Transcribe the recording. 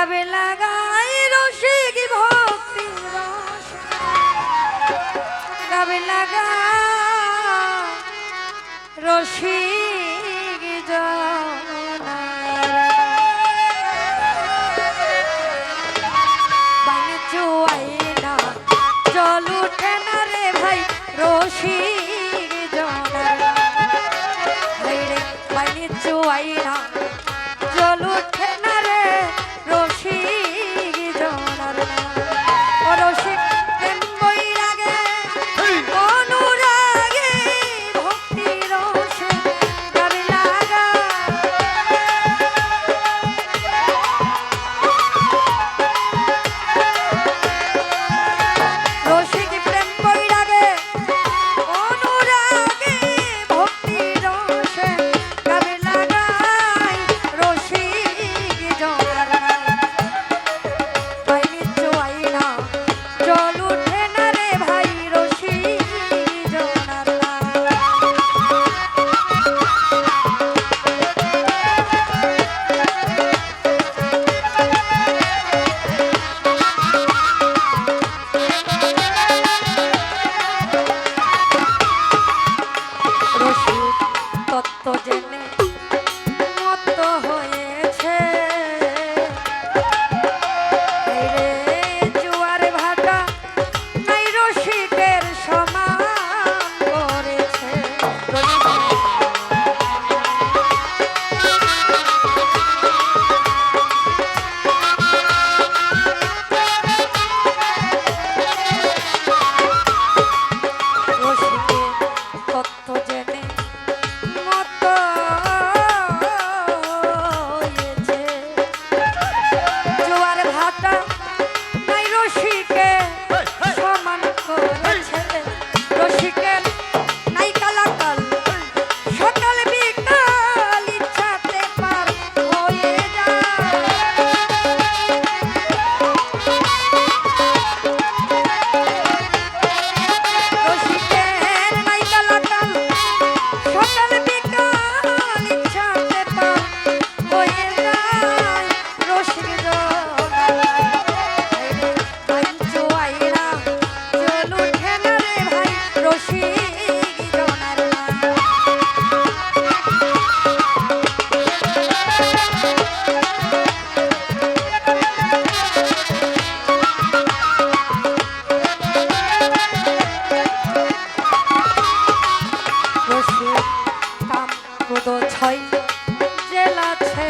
যাবে লাগাই রসিক ভক্তি যাবে লাগা রসিক চলো ঠেনা রে ভাই রসিক সত্য যেন ছয় জেলা ছে